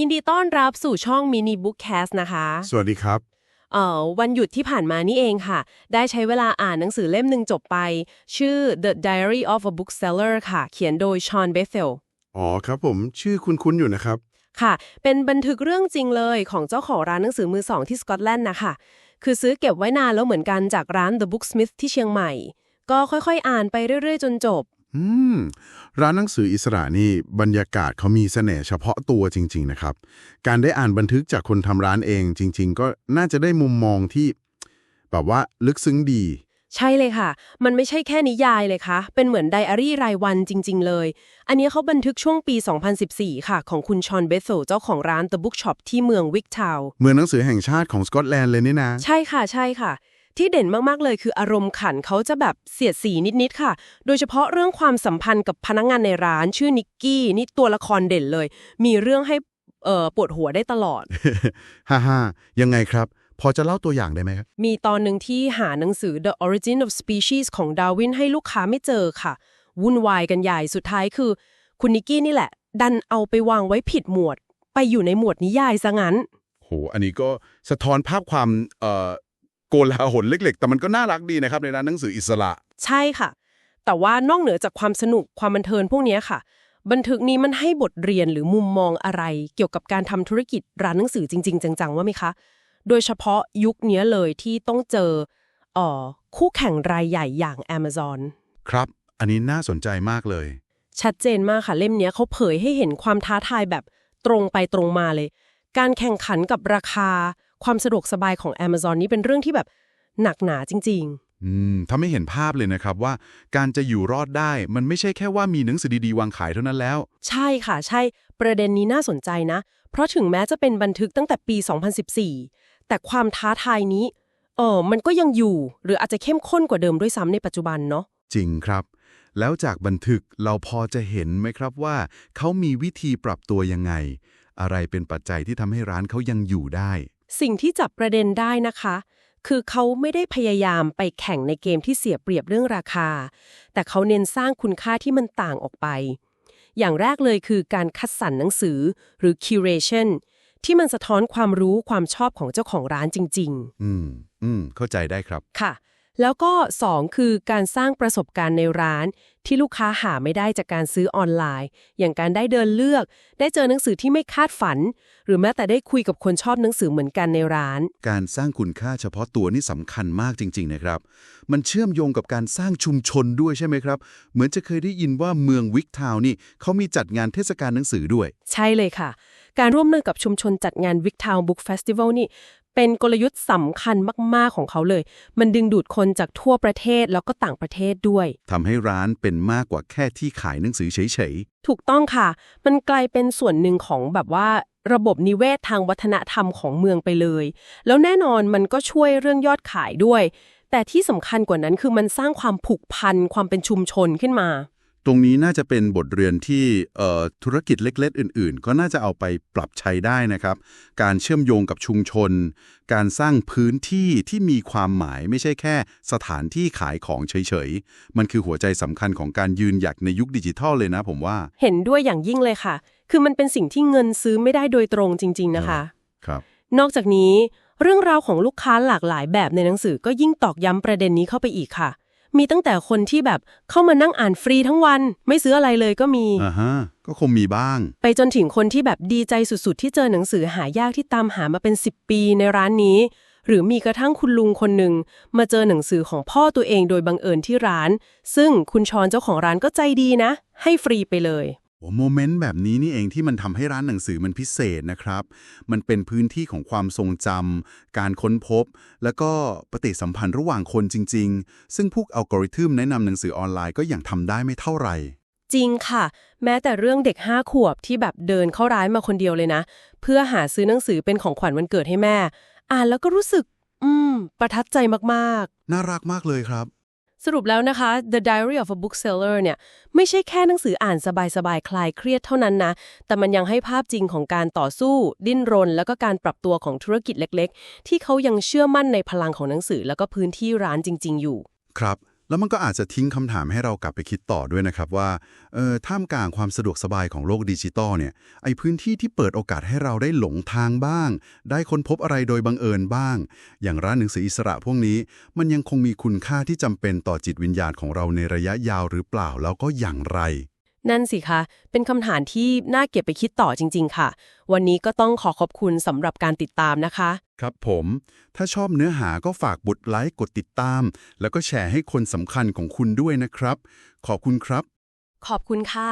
ยินดีต้อนรับสู่ช่อง Mini Bookcast นะคะ สวัสดีครับ เอ่อวันหยุดที่ผ่านมานี่เองค่ะ ได้ใช้เวลาอ่านหนังสือเล่มหนึ่งจบไป ชื่อ The Diary of a Bookseller ค่ะ เขียนโดยชอนเบเ e ลอ๋อครับผมชื่อคุ้นๆอยู่นะครับ ค่ะ เป็นบันทึกเรื่องจริงเลยของเจ้าของร้านหนังสือมือสองที่สกอตแลนด์นะคะ คือซื้อเก็บไว้นานแล้วเหมือนกันจากร้าน The Booksmith ที่เชียงใหม่ ก็ค่อยๆ อ่านไปเรื่อยๆ จนจบ อืม ร้านหนังสืออิสระนี่บรรยากาศเขามีเสน่ห์เฉพาะตัวจริง ๆ นะครับ การได้อ่านบันทึกจากคนทำร้านเองจริง ๆ ก็น่าจะได้มุมมองที่ แบบว่าลึกซึ้งดี ใช่เลยค่ะ มันไม่ใช่แค่นิยายเลยค่ะ เป็นเหมือนไดอารี่รายวันจริง ๆ เลย อันนี้เขาบันทึกช่วงปี 2014 ค่ะ ของคุณชอนเบสโซเจ้าของร้าน The Bookshop ที่เมืองวิกทาวเหมือนหนังสือแห่งชาติของสกอตแลนด์เลยนี่นะ ใช่ค่ะ ใช่ค่ะ ที่เด่นมากๆเลยคืออารมณ์ขันเขาจะแบบเสียดสีนิดๆค่ะ โดยเฉพาะเรื่องความสัมพันธ์กับพนักงานในร้านชื่อนิกกี้นี่ตัวละครเด่นเลย มีเรื่องให้เอ่อปวดหัวได้ตลอด ฮ่าฮ่ายังไงครับ พอจะเล่าตัวอย่างได้ไหมครับ มีตอนหนึ่งที่หาหนังสือ The Origin of Species ของดาวินให้ลูกค้าไม่เจอค่ะ วุ่นวายกันใหญ่สุดท้ายคือ คุณนิกกี้นี่แหละ ดันเอาไปวางไว้ผิดหมวด ไปอยู่ในหมวดนิยายซะงั้น โห อันนี้ก็สะท้อนภาพความเอ่อ โกลาหลเล็ก ๆ แต่มันก็น่ารักดีนะครับในร้านหนังสืออิสระ ใช่ค่ะ แต่ว่านอกเหนือจากความสนุกความบันเทิงพวกเนี้ยค่ะ บันทึกนี้มันให้บทเรียนหรือมุมมองอะไร เกี่ยวกับการทำธุรกิจร้านหนังสือจริง ๆ จังๆว่าไหมคะ โดยเฉพาะยุคเนี้ยเลยที่ต้องเจอเอ่อคู่แข่งรายใหญ่อย่าง Amazon ครับ อันนี้น่าสนใจมากเลย ชัดเจนมากค่ะเล่มเนี้ยเขาเผยให้เห็นความท้าทายแบบตรงไปตรงมาเลย การแข่งขันกับราคา ความสะดวกสบายของ Amazon นี่เป็นเรื่องที่แบบหนักหนาจริง ๆ อืมถ้าไม่เห็นภาพเลยนะครับว่า การจะอยู่รอดได้มันไม่ใช่แค่ว่ามีหนังสือดีๆ วางขายเท่านั้นแล้ว ใช่ค่ะ ใช่ ประเด็นนี้น่าสนใจนะ เพราะถึงแม้จะเป็นบันทึกตั้งแต่ปี 2014 แต่ความท้าทายนี้ เออมันก็ยังอยู่ หรืออาจจะเข้มข้นกว่าเดิมด้วยซ้ำในปัจจุบันเนาะจริงครับ แล้วจากบันทึกเราพอจะเห็นไหมครับว่า เขามีวิธีปรับตัวยังไง อะไรเป็นปัจจัยที่ทำให้ร้านเขายังอยู่ได้ สิ่งที่จับประเด็นได้นะคะ คือเขาไม่ได้พยายามไปแข่งในเกมที่เสียเปรียบเรื่องราคา แต่เขาเน้นสร้างคุณค่าที่มันต่างออกไป อย่างแรกเลยคือการคัดสรรหนังสือหรือ curation ที่มันสะท้อนความรู้ความชอบของเจ้าของร้านจริง ๆ อืม อืม เข้าใจได้ครับ ค่ะ แล้วก็ 2 คือการสร้างประสบการณ์ในร้าน ที่ลูกค้าหาไม่ได้จากการซื้อออนไลน์ อย่างการได้เดินเลือก ได้เจอหนังสือที่ไม่คาดฝัน หรือแม้แต่ได้คุยกับคนชอบหนังสือเหมือนกันในร้าน การสร้างคุณค่าเฉพาะตัวนี่สำคัญมากจริง ๆ นะครับ มันเชื่อมโยงกับการสร้างชุมชนด้วยใช่ไหมครับ เหมือนจะเคยได้ยินว่าเมืองวิกทาวน์นี่เขามีจัดงานเทศกาลหนังสือด้วย ใช่เลยค่ะ การร่วมมือกับชุมชนจัดงาน Wick Town Book Festival นี่เป็นกลยุทธ์สำคัญมาก ๆ ของเขาเลย มันดึงดูดคนจากทั่วประเทศแล้วก็ต่างประเทศด้วย ทำให้ร้านเป็นมากกว่าแค่ที่ขายหนังสือเฉยถูกต้องค่ะ มันกลายเป็นส่วนหนึ่งของแบบว่าระบบนิเวศทางวัฒนธรรมของเมืองไปเลย แล้วแน่นอนมันก็ช่วยเรื่องยอดขายด้วย แต่ที่สำคัญกว่านั้นคือมันสร้างความผูกพันความเป็นชุมชนขึ้นมาๆ ตรงนี้น่าจะเป็นบทเรียนที่เอ่อธุรกิจเล็ก ๆ อื่น ๆ ก็น่าจะเอาไปปรับใช้ได้นะครับ การเชื่อมโยงกับชุมชน การสร้างพื้นที่ที่มีความหมายไม่ใช่แค่สถานที่ขายของเฉย ๆ มันคือหัวใจสำคัญของการยืนหยัดในยุคดิจิทัลเลยนะผมว่า เห็นด้วยอย่างยิ่งเลยค่ะ คือมันเป็นสิ่งที่เงินซื้อไม่ได้โดยตรงจริง ๆ นะคะ ครับ นอกจากนี้ เรื่องราวของลูกค้าหลากหลายแบบในหนังสือก็ยิ่งตอกย้ำประเด็นนี้เข้าไปอีกค่ะ มีตั้งแต่คนที่แบบเข้ามานั่งอ่านฟรีทั้งวัน ไม่ซื้ออะไรเลยก็มีอ่าฮะก็คงมีบ้าง ไปจนถึงคนที่แบบดีใจสุดๆ ที่เจอหนังสือหายากที่ตามหามาเป็น 10 ปีในร้านนี้ หรือมีกระทั่งคุณลุงคนหนึ่งมาเจอหนังสือของพ่อตัวเองโดยบังเอิญที่ร้าน ซึ่งคุณชอนเจ้าของร้านก็ใจดีนะ ให้ฟรีไปเลย โอ้โมเมนต์แบบนี้นี่เองที่มันทำให้ร้านหนังสือมันพิเศษนะครับ มันเป็นพื้นที่ของความทรงจำการค้นพบ แล้วก็ปฏิสัมพันธ์ระหว่างคนจริง ๆ ซึ่งพวกอัลกอริทึมแนะนำหนังสือออนไลน์ก็ยังทำได้ไม่เท่าไหร่ จริงค่ะ แม้แต่เรื่องเด็กห้าขวบที่แบบเดินเข้าร้านมาคนเดียวเลยนะ เพื่อหาซื้อหนังสือเป็นของขวัญวันเกิดให้แม่ อ่านแล้วก็รู้สึก อืม ประทับใจมากๆ น่ารักมากเลยครับ สรุปแล้วนะคะ The Diary of a Bookseller เนี่ยไม่ใช่แค่หนังสืออ่านสบายๆ คลายเครียดเท่านั้นนะ แต่มันยังให้ภาพจริงของการต่อสู้ ดิ้นรน แล้วก็การปรับตัวของธุรกิจเล็กๆ ที่เขายังเชื่อมั่นในพลังของหนังสือ แล้วก็พื้นที่ร้านจริง ๆ อยู่ ครับ แล้วมันก็อาจจะทิ้งคำถามให้เรากลับไปคิดต่อด้วยนะครับว่าเออท่ามกลางความสะดวกสบายของโลกดิจิตอลเนี่ยไอพื้นที่ที่เปิดโอกาสให้เราได้หลงทางบ้าง ได้ค้นพบอะไรโดยบังเอิญบ้าง อย่างร้านหนังสืออิสระพวกนี้ มันยังคงมีคุณค่าที่จำเป็นต่อจิตวิญญาณของเราในระยะยาวหรือเปล่าแล้วก็อย่างไรนั่นสิคะ เป็นคำถามที่น่าเก็บไปคิดต่อจริง ๆ ค่ะ วันนี้ก็ต้องขอขอบคุณสำหรับการติดตามนะคะ ครับผม ถ้าชอบเนื้อหาก็ฝากบุดไลค์กดติดตาม แล้วก็แชร์ให้คนสำคัญของคุณด้วยนะครับ ขอบคุณครับ ขอบคุณค่ะ